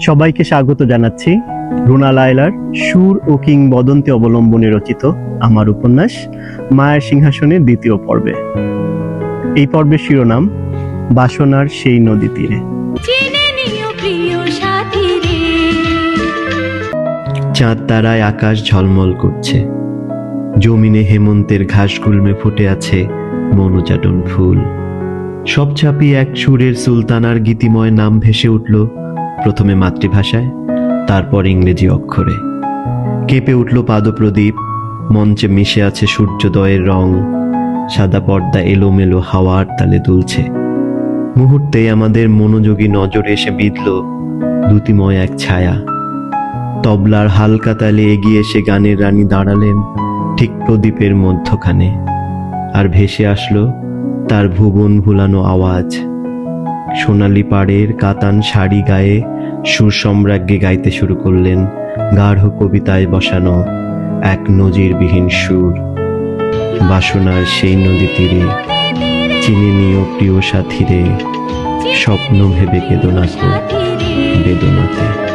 সবাইকে স্বাগত জানাচ্ছি রুনা লায়লার সুর ও কিংবদন্তি অবলম্বনে রচিত আমার উপন্যাস মায়ের সিংহাসনের দ্বিতীয় পর্বে। এই পর্বের শিরোনাম বাসনার সেই নদী তীরে জেনে নিও প্রিয় সাথী রে চাঁদ তারায় আকাশ ঝলমল করছে। জমিনে হেমন্তের ঘাস গুলমে ফুটে আছে মনোজাটন ফুল। সব ছাপিয়ে এক সুরের সুলতানার গীতিময় নাম ভেসে উঠল প্রথমে মাতৃভাষায়, তারপর ইংরেজি অক্ষরে। কেঁপে উঠল পাদপ্রদীপ, মঞ্চে মিশে আছে সূর্যোদয়ের রং, সাদা পর্দা এলোমেলো হাওয়ার তালে দুলছে। মুহূর্তে আমাদের মনোযোগী নজরে এসে বিঁধল দ্যুতিময় এক ছায়া। তবলার হালকা তালে এগিয়ে এসে গানের রানী দাঁড়ালেন ঠিক প্রদীপের মধ্যখানে। আর ভেসে আসলো তার ভুবন ভুলানো আওয়াজ। সোনালি পাড়ের কাতান শাড়ি গায়ে সুর সম্রাজ্ঞে গাইতে শুরু করলেন গাঢ় কবিতায় বসানো এক নজিরবিহীন সুর। বাসনার সেই নদী তীরে চিনি নিও প্রিয় সাথীরে স্বপ্ন ভেবে কেদো না তো সাথী রে বেদনাতে।